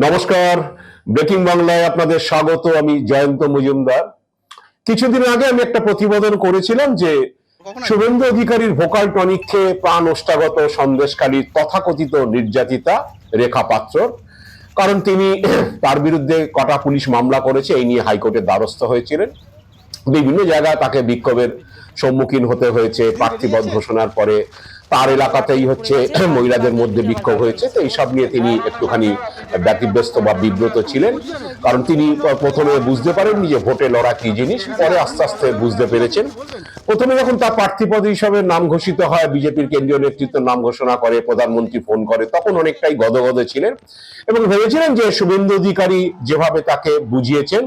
নমস্কার ব্রেকিং বাংলায় আপনাদের স্বাগত আমি জয়ন্ত মজুমদার। কিছুদিন আগে আমি একটা প্রতিবেদন করেছিলাম যে শুভেন্দু অধিকারীর ভোকাল টনিক খেয়ে প্রাণ ওষ্ঠাগত সন্দেশকালীর তথাকথিত নির্যাতিতা রেখা পাত্র কারণ তিনি তার বিরুদ্ধে কটা পুলিশ মামলা করেছে এই নিয়ে হাইকোর্টের দ্বারস্থ হয়েছিলেন। বিভিন্ন জায়গায় তাকে বিক্ষোভের সম্মুখীন হতে হয়েছে প্রার্থীপদ ঘোষণার পরে তার এলাকাতেই হচ্ছে মহিলাদের মধ্যে বিক্ষোভ হয়েছে। তো এইসব নিয়ে তিনি একটুখানি ব্যতিব্যস্ত বা বিব্রত ছিলেন। কারণ তিনি প্রথমে বুঝতে পারেননি যে ভোটে লড়া কি জিনিস পরে আস্তে আস্তে বুঝতে পেরেছেন। প্রথমে যখন তার প্রার্থীপদ হিসাবে নাম ঘোষিত হয় বিজেপির কেন্দ্রীয় নেতৃত্ব নাম ঘোষণা করে প্রধানমন্ত্রী ফোন করে তখন অনেকটাই গদগদে ছিলেন এবং ভেবেছিলেন যে শুভেন্দু অধিকারী যেভাবে তাকে বুঝিয়েছেন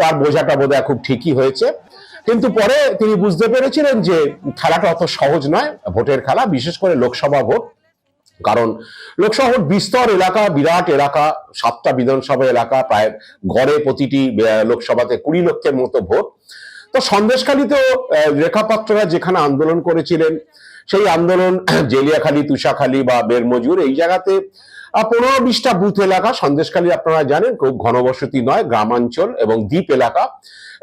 তার বোঝাটা বোধহয় খুব ঠিকই হয়েছে। কিন্তু পরে তিনি বুঝতে পেরেছিলেন যে খেলাটা অত সহজ নয়, ভোটের খেলা, বিশেষ করে লোকসভা ভোট। কারণ লোকসভা ভোট বিস্তর এলাকা, বিরাট এলাকা, সাতটা বিধানসভা এলাকা, প্রায় গড়ে প্রতিটি লোকসভাতে কুড়ি লক্ষের মতো ভোট। তো সন্দেশখালীতেও রেখাপাত্ররা যেখানে আন্দোলন করেছিলেন, সেই আন্দোলন, জেলিয়াখালী তুষাখালী বা বেরমজুর, এই জায়গাতে পনেরো বিশটা বুথ এলাকা সন্দেশখালী আপনারা জানেন, খুব ঘনবসতি নয়, গ্রামাঞ্চল এবং দ্বীপ এলাকা।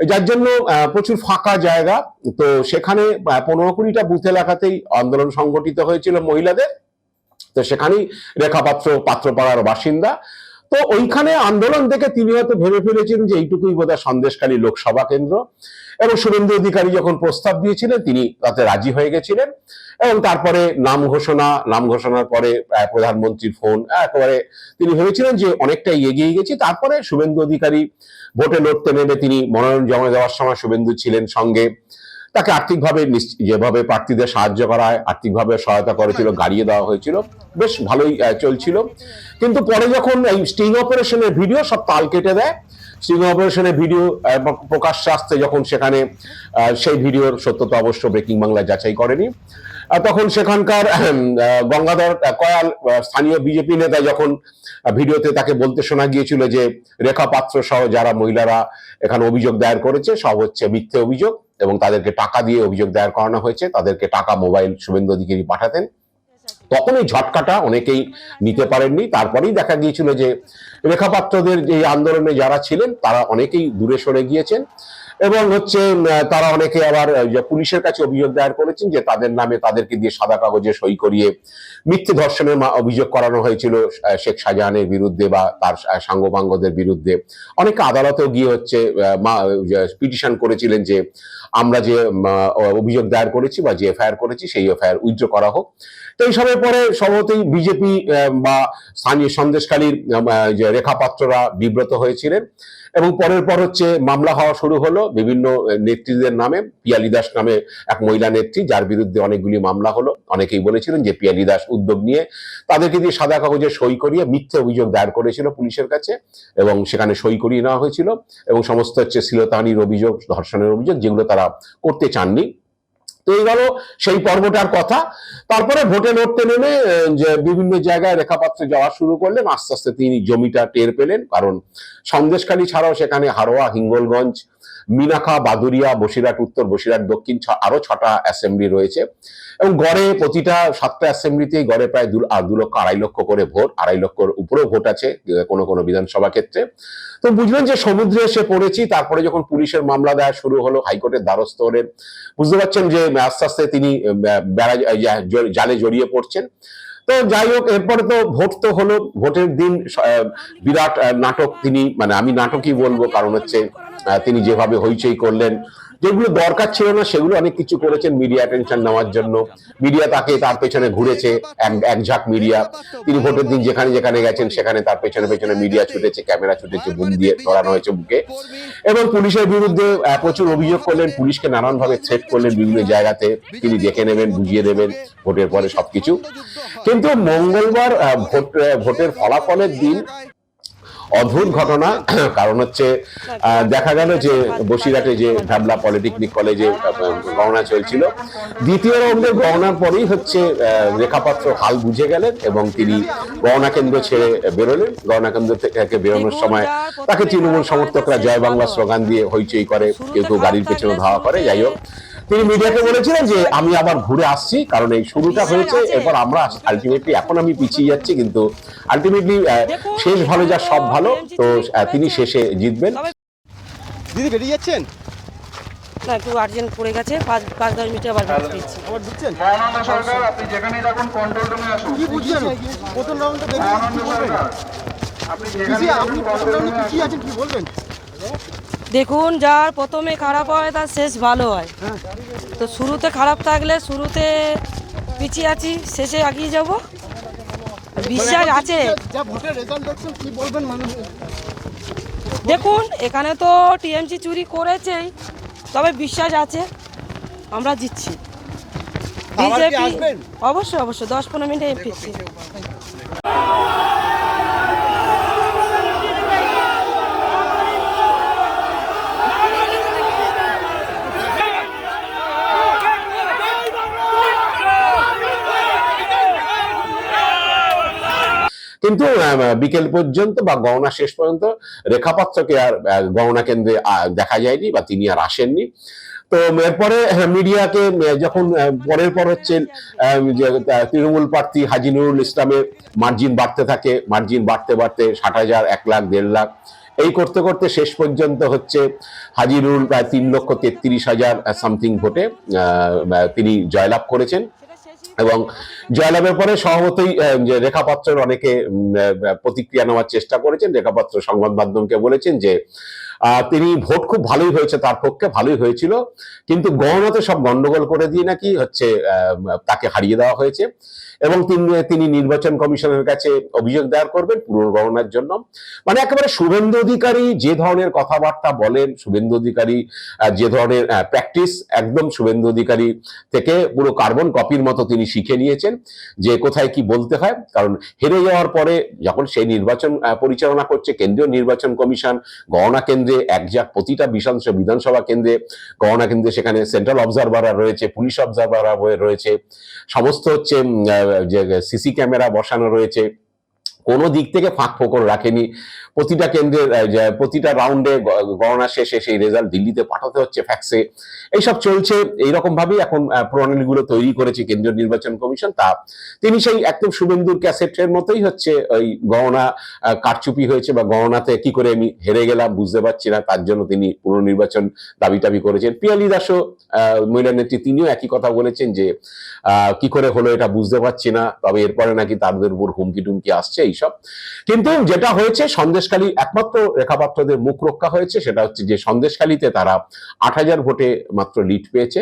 যার জন্য প্রচুর ফাঁকা জায়গা। তো সেখানে পনেরো কুড়িটা বুথ এলাকাতেই আন্দোলন সংগঠিত হয়েছিল মহিলাদের। তো সেখানেই রেখাপাত্র পাত্রপাড়ার বাসিন্দা তো ওইখানে আন্দোলন দেখে তিনি হয়তো ভেবে ফেলেছিলেন যে এইটুকুই বোধহয় সন্দেশকালী লোকসভা কেন্দ্র। এবং শুভেন্দু অধিকারী যখন প্রস্তাব দিয়েছিলেন, তিনি তাতে রাজি হয়ে গেছিলেন। এবং তারপরে নাম ঘোষণা, নাম ঘোষণার পরে প্রধানমন্ত্রীর ফোন একেবারে তিনি ভেবেছিলেন যে অনেকটাই এগিয়ে গেছি। তারপরে শুভেন্দু অধিকারী ভোটে লড়তে নেমে তিনি মনোনয়ন জমা দেওয়ার সময় শুভেন্দু ছিলেন সঙ্গে। তাকে আর্থিকভাবে যেভাবে প্রার্থীদের সাহায্য করা হয় আর্থিকভাবে সহায়তা করেছিল গাড়িয়ে দেওয়া হয়েছিল বেশ ভালোই চলছিল। কিন্তু পরে যখন এই স্টিং অপারেশনের ভিডিও সব তাল কেটে দেয় স্টিং অপারেশনের ভিডিও প্রকাশ্যে আসতে যখন সেখানে সেই ভিডিওর সত্যতা অবশ্য ব্রেকিং বাংলা যাচাই করেনি। তখন সেখানকার গঙ্গাধর কয়াল স্থানীয় বিজেপি নেতা যখন ভিডিওতে তাকে বলতে শোনা গিয়েছিল যে রেখা পাত্র সহ যারা মহিলারা এখানে অভিযোগ দায়ের করেছে, সব হচ্ছে মিথ্যে অভিযোগ এবং তাদেরকে টাকা দিয়ে অভিযোগ দায়ের করানো হয়েছে। তাদেরকে টাকা মোবাইল শুভেন্দু অধিকারী পাঠাতেন। তখন এই ঝটকাটা অনেকেই নিতে পারেননি। তারপরেই দেখা গিয়েছিল যে রেখাপাত্রদের যে আন্দোলনে যারা ছিলেন, তারা অনেকেই দূরে সরে গিয়েছেন। এবং হচ্ছে তারা অনেকে আবার পুলিশের কাছে অভিযোগ দায়ের করেছেন যে তাদের নামে তাদেরকে দিয়ে সাদা কাগজে সই করিয়ে মিথ্যে ধর্ষণের অভিযোগ করানো হয়েছিল শেখ শাহজাহানের বিরুদ্ধে বা তার আহ, সাঙ্গপাঙ্গদের বিরুদ্ধে। অনেকে আদালতেও গিয়ে হচ্ছে পিটিশন করেছিলেন যে আমরা যে অভিযোগ দায়ের করেছি বা যে এফআইআর করেছি সেই এফআইআর উইথড্র করা হোক। তো এই সবের পরে সম্ভবতই বিজেপি বা স্থানীয় সন্দেশকালীর রেখাপাত্ররা বিব্রত হয়েছিলেন। এবং পরের পর হচ্ছে মামলা হওয়া শুরু হলো বিভিন্ন নেত্রীদের নামে, পিয়ালি দাস নামে এক মহিলা নেত্রী, যার বিরুদ্ধে অনেকগুলি মামলা হলো। অনেকেই বলেছিলেন যে পিয়ালি দাস উদ্যোগ নিয়ে তাদেরকে দিয়ে সাদা কাগজে সই করিয়ে মিথ্যে অভিযোগ দায়ের করেছিল পুলিশের কাছে এবং সেখানে সই করিয়ে নেওয়া হয়েছিল। এবং সমস্ত হচ্ছে শ্লীলতাহানির অভিযোগ, ধর্ষণের অভিযোগ, যেগুলো তারা করতে চাননি তো এই গেল, সেই পর্বটার কথা। তারপরে ভোটে লড়তে নেমে যে বিভিন্ন জায়গায় রেখাপাত্রে যাওয়া শুরু করলেন, আস্তে আস্তে তিনি জমিটা টের পেলেন, কারণ সন্দেশখালী ছাড়াও সেখানে হারোয়া, হিঙ্গলগঞ্জ মিনাখা বাদুরিয়া, বসিরহাট, উত্তর বসিরহাট, দক্ষিণ আরও ছটা অ্যাসেম্বলি রয়েছে। এবং গড়ে প্রতিটা সাতটা অ্যাসেম্বলিতেই গড়ে প্রায় দু লক্ষ, আড়াই লক্ষ করে ভোট, আড়াই লক্ষর উপরেও ভোট আছে কোনো কোনো বিধানসভা ক্ষেত্রে। তো বুঝলেন যে সমুদ্রে এসে পড়েছি, তারপরে যখন পুলিশের মামলা দেওয়া শুরু হলো, হাইকোর্টের দ্বারস্থ হলেন বুঝতে পারছেন যে আস্তে আস্তে তিনি বেড়া জালে জড়িয়ে পড়ছেন। তো যাই হোক, এরপরে তো ভোট তো হলো, ভোটের দিন বিরাট নাটক তিনি মানে আমি নাটকই বলব, কারণ হচ্ছে তিনি যেভাবে হইচই করলেন, যেগুলো দরকার ছিল না, সেগুলো অনেক কিছু করেছেন মিডিয়া টেনশন নেওয়ার জন্য। মিডিয়া তাকে তার পেছনে ঘুরেছে, এক ঝাঁক মিডিয়া তিনি ভোটের দিন যেখানে যেখানে গেছেন, সেখানে তার পেছনে পেছনে মিডিয়া ছুটেছে ক্যামেরা ছুটেছে, বুম দিয়ে ধরানো হয়েছে বুকে। এবং পুলিশের বিরুদ্ধে প্রচুর অভিযোগ করলেন, পুলিশকে নানান ভাবে থ্রেট করলেন বিভিন্ন জায়গাতে। তিনি দেখে নেবেন, বুঝিয়ে দেবেন ভোটের পরে সবকিছু। কিন্তু মঙ্গলবার ভোট ভোটের ফলাফলের দিন অদ্ভুত ঘটনা। কারণ হচ্ছে দেখা গেল যে বসিরহাটে যে ভ্যাবলা পলিটেকনিক কলেজে গণনা চলছিল। দ্বিতীয় রাউন্ডের গণনার পরেই হচ্ছে রেখাপাত্র হাল বুঝে গেলেন এবং তিনি গণনা কেন্দ্র ছেড়ে বেরোলেন। গণনা কেন্দ্র থেকে বেরোনোর সময় তাকে তৃণমূল সমর্থকরা জয় বাংলা স্লোগান দিয়ে হইচই করে, কেউ কেউ গাড়ির পেছনে ধাওয়া করে। যাই হোক তিনি মিডিয়াকে বলেছিলেন যে আমি আবার ঘুরে আসছি কারণ এই শুরুটা হয়েছে এরপর আমরা আলটিমেটলি এখন আমি পিছিয়ে যাচ্ছি কিন্তু আলটিমেটলি শেষ ভালো যা সব ভালো তো তিনি শেষে জিতবেন। তবে দিদি বেরিয়ে যাচ্ছেন? না একটু আর্জেন্ট পড়ে গেছে পাঁচ পাঁচ দশ মিনিটে আবার দিচ্ছি আবার ঢুকছেন? মহানন্দ সরকার আপনি যেখানেই থাকুন কন্ট্রোল রুমে আসুন। কি বুঝছেন? প্রথম রাউন্ডে মহানন্দ সরকার। আপনি আপনি প্রথম রাউন্ডে পিছিয়ে আছেন কি বলবেন? দেখুন যার প্রথমে খারাপ হয় তার শেষ ভালো হয়। তো শুরুতে খারাপ থাকলে শুরুতে পিছিয়ে আছি শেষে এগিয়ে যাব। বিশ্বাস আছে। দেখুন এখানে তো টিএমসি চুরি করেছেই তবে বিশ্বাস আছে আমরা জিতছি। বিজেপি অবশ্যই অবশ্যই দশ পনেরো মিনিটে ফিরছি কিন্তু বিকেল পর্যন্ত বা গণনা শেষ পর্যন্ত রেখাপাত্রকে আর গণনা কেন্দ্রে দেখা যায়নি বা তিনি আর আসেননি। তো এরপরে মিডিয়াকে যখন পরের পর হচ্ছে তৃণমূল প্রার্থী হাজি নুরুল ইসলামের মার্জিন বাড়তে থাকে মার্জিন বাড়তে বাড়তে ষাট হাজার, এক লাখ, দেড় লাখ। এই করতে করতে শেষ পর্যন্ত হচ্ছে হাজি নুরুল প্রায় তিন লক্ষ তেত্রিশ হাজার সামথিং ভোটে তিনি জয়লাভ করেছেন। এবং জয়লাভের পরে স্বভাবতই আহ, যে রেখাপাত্রের অনেকে প্রতিক্রিয়া নেওয়ার চেষ্টা করেছেন। রেখা পাত্র সংবাদ মাধ্যমকে বলেছেন যে তিনি ভোট খুব ভালোই হয়েছে তার পক্ষে ভালোই হয়েছিল। কিন্তু গণনাতে সব গন্ডগোল করে দিয়ে নাকি হচ্ছে তাকে হারিয়ে দেওয়া হয়েছে। এবং তিনি নির্বাচন কমিশনের কাছে অভিযোগ দায়ের করবেন পুনর্গণনার জন্য। মানে একেবারে শুভেন্দু অধিকারী যে ধরনের কথাবার্তা বলেন, শুভেন্দু অধিকারী যে ধরনের প্র্যাকটিস একদম শুভেন্দু অধিকারী থেকে পুরো কার্বন কপির মতো তিনি শিখে নিয়েছেন যে কোথায় কি বলতে হয়। কারণ হেরে যাওয়ার পরে যখন সেই নির্বাচন পরিচালনা করছে কেন্দ্রীয় নির্বাচন কমিশন, গণনা কেন্দ্রে একজাক প্রতিটা বিধানসভা বিধানসভা কেন্দ্রে, গণনা কেন্দ্রে সেখানে সেন্ট্রাল অবজারভাররা রয়েছে পুলিশ অবজারভাররা রয়েছে। সমস্ত হচ্ছে যে সিসি ক্যামেরা বসানো রয়েছে। কোনো দিক থেকে ফাঁক ফোকর রাখেনি। প্রতিটা কেন্দ্রের প্রতিটা রাউন্ডে গণনা শেষে সেই রেজাল্ট দিল্লিতে পাঠাতে হচ্ছে ফ্যাক্সে এইসব চলছে এইরকম ভাবেই এখন প্রণালীগুলো তৈরি করেছে কেন্দ্রীয় নির্বাচন কমিশন। তা তিনি সেই একদম শুভেন্দুর ক্যাসেটের মতোই হচ্ছে ওই গণনা কারচুপি হয়েছে বা গণনাতে কি করে আমি হেরে গেলাম বুঝতে পারছি না, তার জন্য তিনি পুনর্নির্বাচন দাবি টাবি করেছেন। পিয়ালি দাসও মহিলা নেত্রী তিনিও একই কথা বলেছেন যে কি করে হলো এটা বুঝতে পারছি না, তবে এরপরে নাকি তাদের উপর হুমকি টুমকি আসছে এইসব। কিন্তু যেটা হয়েছে, সন্দেশখালী একমাত্র রেখাপাত্রদের মুখ রক্ষা হয়েছে, সেটা হচ্ছে যে সন্দেশখালীতে তারা আট হাজার ভোটে মাত্র লিড পেয়েছে।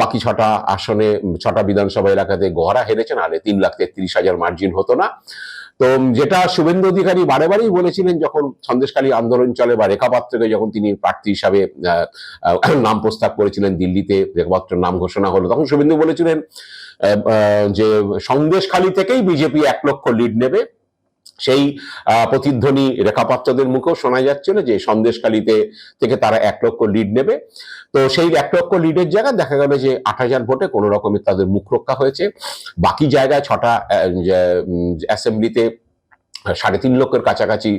বাকি ছটা আসনে, ছটা বিধানসভা এলাকাতে গহরা হেরেছেন আর তিন লাখ তেত্রিশ হাজার মার্জিন হতো না। তো যেটা শুভেন্দু অধিকারী বারে বারেই বলেছিলেন, যখন সন্দেশখালী আন্দোলন চলে বা রেখাপাত্রকে যখন তিনি প্রার্থী হিসাবে নাম প্রস্তাব করেছিলেন দিল্লিতে, রেখাপাত্রের নাম ঘোষণা হলো, তখন শুভেন্দু বলেছিলেন যে সন্দেশখালী থেকেই বিজেপি এক লক্ষ লিড নেবে, সেই প্রতিধ্বনি রেখাপাত্রদের মুখেও শোনা যাচ্ছিল যে সন্দেশখালীতে থেকে তারা এক লক্ষ লিড নেবে। তো সেই এক লক্ষ লিডের জায়গায় দেখা গেল যে আট হাজার ভোটে কোনো রকমের তাদের মুখ রক্ষা হয়েছে। বাকি জায়গায় ছটা অ্যাসেম্বলিতে সাড়ে তিন লক্ষের কাছাকাছি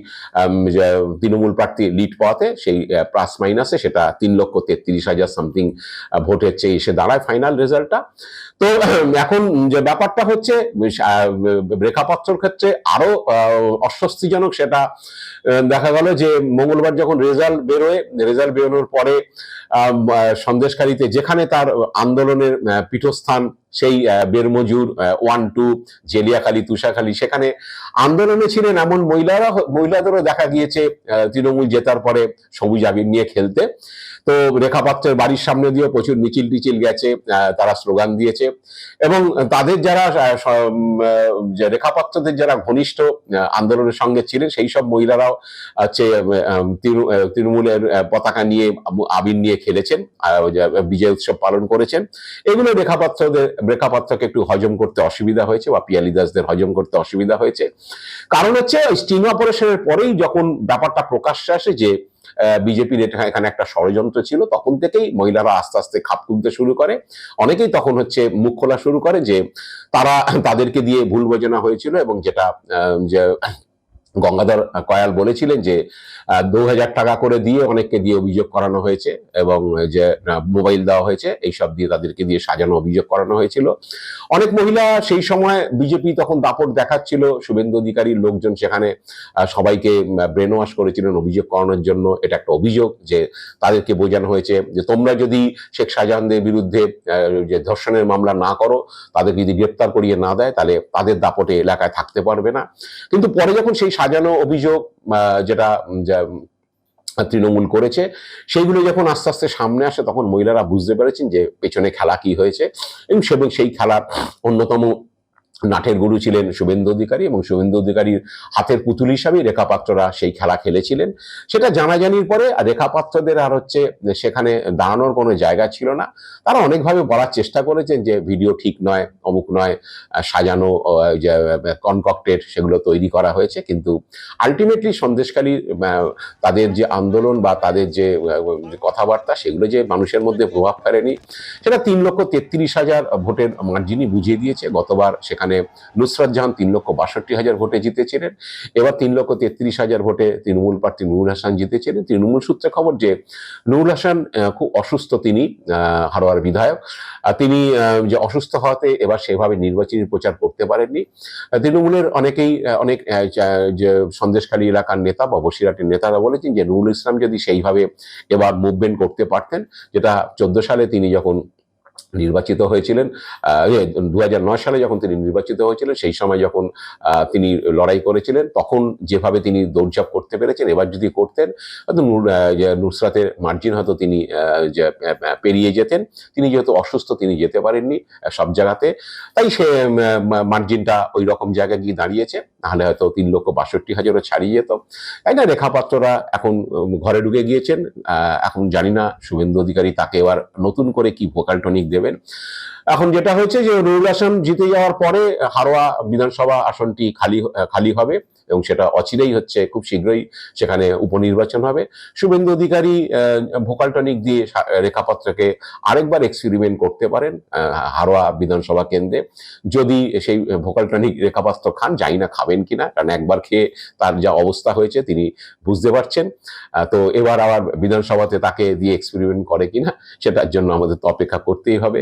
তৃণমূল প্রার্থী লিড পাওয়াতে সেই প্লাস মাইনাসে সেটা তিন লক্ষ তেত্রিশ হাজার সামথিং ভোটের চেয়ে এসে দাঁড়ায় ফাইনাল রেজাল্টটা তো এখন যে ব্যাপারটা হচ্ছে রেখাপত্রর ক্ষেত্রে আরও অস্বস্তিজনক সেটা দেখা গেল যে মঙ্গলবার যখন রেজাল্ট বেরোয় রেজাল্ট বেরোনোর পরে সন্দেশকারীতে যেখানে তার আন্দোলনের পীঠস্থান সেই বেরমজুর ওয়ান টু, জেলিয়াখালী তুষাখালী সেখানে আন্দোলনে ছিলেন এমন মহিলারা, মহিলাদেরও দেখা গিয়েছে তৃণমূল জেতার পরে সবুজ আবির নিয়ে খেলতে। তো রেখাপাত্রের বাড়ির সামনে দিয়ে প্রচুর মিছিল টিচিল গেছে তারা স্লোগান দিয়েছে। এবং তাদের যারা রেখাপাত্রদের যারা ঘনিষ্ঠ আন্দোলনের সঙ্গে ছিলেন, সেই সব মহিলারাও হচ্ছে তৃণমূলের পতাকা নিয়ে আবির নিয়ে খেলেছেন বিজয় উৎসব পালন করেছেন। এগুলো রেখাপাত্রদের রেখাপাত্রকে একটু হজম করতে অসুবিধা হয়েছে বা পিয়ালি দাসদের হজম করতে অসুবিধা হয়েছে। কারণ হচ্ছে স্টিং অপারেশনের পরেই যখন ব্যাপারটা প্রকাশ্যে আসে যে বিজেপির এখানে একটা ষড়যন্ত্র ছিল, তখন থেকেই মহিলারা আস্তে আস্তে খাপ তুলতে শুরু করে। অনেকেই তখন হচ্ছে মুখ খোলা শুরু করে যে, তারা তাদেরকে দিয়ে ভুল বোঝানো হয়েছিল এবং যেটা যে গঙ্গাধর কয়াল বলেছিলেন যে দু হাজার টাকা করে দিয়ে অনেককে দিয়ে অভিযোগ করানো হয়েছে এবং যে মোবাইল দেওয়া হয়েছে, এইসব দিয়ে তাদেরকে দিয়ে সাজানো, অভিযোগ করানো হয়েছিল। অনেক মহিলা সেই সময় বিজেপি তখন দাপট দেখাচ্ছিল, শুভেন্দু অধিকারীর লোকজন সেখানে সবাইকে ব্রেন ওয়াশ করেছিলেন অভিযোগ করানোর জন্য। এটা একটা অভিযোগ যে, তাদেরকে বোঝানো হয়েছে যে, তোমরা যদি শেখ শাহজাহানদের বিরুদ্ধে যে ধর্ষণের মামলা না করো, তাদেরকে যদি গ্রেপ্তার করিয়ে না দেয়, তাহলে তাদের দাপটে এলাকায় থাকতে পারবে না। কিন্তু পরে যখন সেই সাজানো অভিযোগ যেটা তৃণমূল করেছে, সেইগুলো যখন আস্তে আস্তে সামনে আসে, তখন মহিলারা বুঝতে পেরেছেন যে পেছনে খেলা কি হয়েছে এবং সেই খেলার অন্যতম নাটের গুরু ছিলেন শুভেন্দু অধিকারী এবং শুভেন্দু অধিকারীর হাতের পুতুল হিসাবেই রেখা পাত্ররা সেই খেলা খেলেছিলেন। সেটা জানাজানির পরে রেখা পাত্রদের আর হচ্ছে সেখানে দাঁড়ানোর কোনো জায়গা ছিল না। তারা অনেকভাবে বলার চেষ্টা করেছেন যে ভিডিও ঠিক নয়, অমুক নয় সাজানো কনকক্টেড সেগুলো তৈরি করা হয়েছে। কিন্তু আলটিমেটলি সন্দেশকালী তাদের যে আন্দোলন বা তাদের যে কথাবার্তা সেগুলো যে মানুষের মধ্যে প্রভাব ফেলেনি, সেটা তিন লক্ষ তেত্রিশ হাজার ভোটের মার্জিনই বুঝিয়ে দিয়েছে। গতবার সেখানে নুসরাত জাহান তিন লক্ষ বাষট্টি হাজার ভোটে জিতেছিলেন। এবার তিন লক্ষ তেত্রিশ হাজার ভোটে তৃণমূল প্রার্থী নুরুল হাসান জিতেছিলেন। তৃণমূল সূত্রে খবর যে নুরুল হাসান খুব অসুস্থ তিনি হারোয়ার বিধায়ক। তিনি যে অসুস্থ হওয়াতে এবার সেভাবে নির্বাচনী প্রচার করতে পারেননি। তৃণমূলের অনেকেই অনেক যে সন্দেশখালী এলাকার নেতা বা বসিরহাটের নেতারা বলেছেন যে নুরুল ইসলাম যদি সেইভাবে এবার মুভমেন্ট করতে পারতেন, যেটা চোদ্দ সালে তিনি যখন নির্বাচিত হয়েছিলেন দু হাজার নয় সালে যখন তিনি নির্বাচিত হয়েছিলেন, সেই সময় যখন তিনি লড়াই করেছিলেন, তখন যেভাবে তিনি দৌড়ঝাঁপ করতে পেরেছেন, এবার যদি করতেন, হয়তো নুসরাতের মার্জিন হয়তো তিনি পেরিয়ে যেতেন, তিনি যেহেতু অসুস্থ, তিনি যেতে পারেননি সব জায়গাতে। তাই সে মার্জিনটা ওই রকম জায়গায় গিয়ে দাঁড়িয়েছে, নাহলে হয়তো তিন লক্ষ বাষট্টি হাজারও ছাড়িয়ে যেত। তাই না, রেখাপাত্ররা এখন ঘরে ঢুকে গিয়েছেন এখন জানি না, শুভেন্দু অধিকারী তাকে এবার নতুন করে কি ভোকাল টনিক দেবেন এখন যেটা হয়েছে যে নুরুল হাসান জিতে যাওয়ার পরে হারোয়া বিধানসভা আসনটি খালি খালি হবে এবং সেটা অচিরেই হচ্ছে খুব শীঘ্রই সেখানে উপনির্বাচন হবে। শুভেন্দু অধিকারী আহ, ভোকাল টনিক দিয়ে রেখাপত্রকে আরেকবার এক্সপেরিমেন্ট করতে পারেন হারোয়া বিধানসভা কেন্দ্রে। যদি সেই ভোকাল টনিক রেখাপাত্র খান জানি না খাবেন কিনা কারণ একবার খেয়ে তার যা অবস্থা হয়েছে তিনি বুঝতে পারছেন। তো এবার আবার বিধানসভাতে তাকে দিয়ে এক্সপেরিমেন্ট করে কিনা সেটার জন্য আমাদের তো অপেক্ষা করতেই হবে।